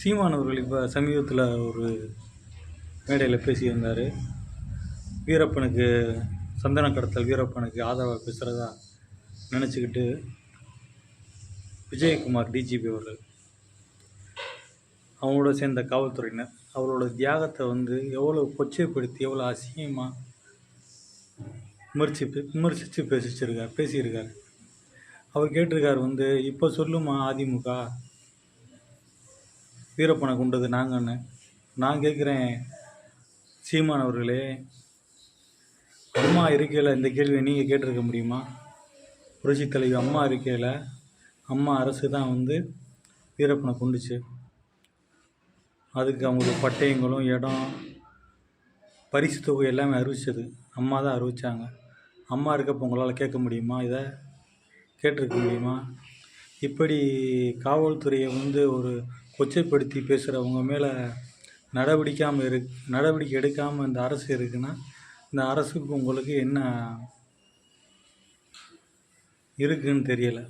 சீமான் அவர்கள் இப்போ சமீபத்தில் ஒரு மேடையில் பேசியிருந்தார். வீரப்பனுக்கு சந்தன கடத்தல் வீரப்பனுக்கு ஆதரவாக பேசுகிறதா நினச்சிக்கிட்டு விஜயகுமார் டிஜிபி அவர்கள் அவங்களோட சேர்ந்த காவல்துறையினர் அவரோட தியாகத்தை வந்து எவ்வளோ கொச்சைப்படுத்தி எவ்வளோ அசிங்கமாக விமர்சி விமர்சித்து பேசிச்சிருக்கார் பேசியிருக்கார். அவர் கேட்டிருக்கார் வந்து இப்போ சொல்லுமா அதிமுக வீரப்பனை கொண்டது நாங்கன்னு. நான் கேட்குறேன் சீமான் அவர்களே அம்மா இருக்கையில் இந்த கேள்வியை நீங்கள் கேட்டிருக்க முடியுமா? புரட்சி தலைவி அம்மா இருக்கையில் அம்மா அரசு தான் வந்து வீரப்பனை கொண்டுச்சு. அதுக்கு அவங்களுக்கு பட்டயங்களும் இடம் பரிசு தொகை எல்லாமே அறிவிச்சது. அம்மா தான் அறிவிச்சாங்க. அம்மா இருக்கப்போ உங்களால் கேட்க முடியுமா? இதை கேட்டிருக்க முடியுமா? இப்படி காவல்துறையை வந்து ஒரு கொச்சைப்படுத்தி பேசுகிறவங்க மேலே நடவடிக்காமல் இரு நடவடிக்கை எடுக்காமல் இந்த அரசு இருக்குன்னா இந்த அரசுக்கு உங்களுக்கு என்ன இருக்குன்னு தெரியலை.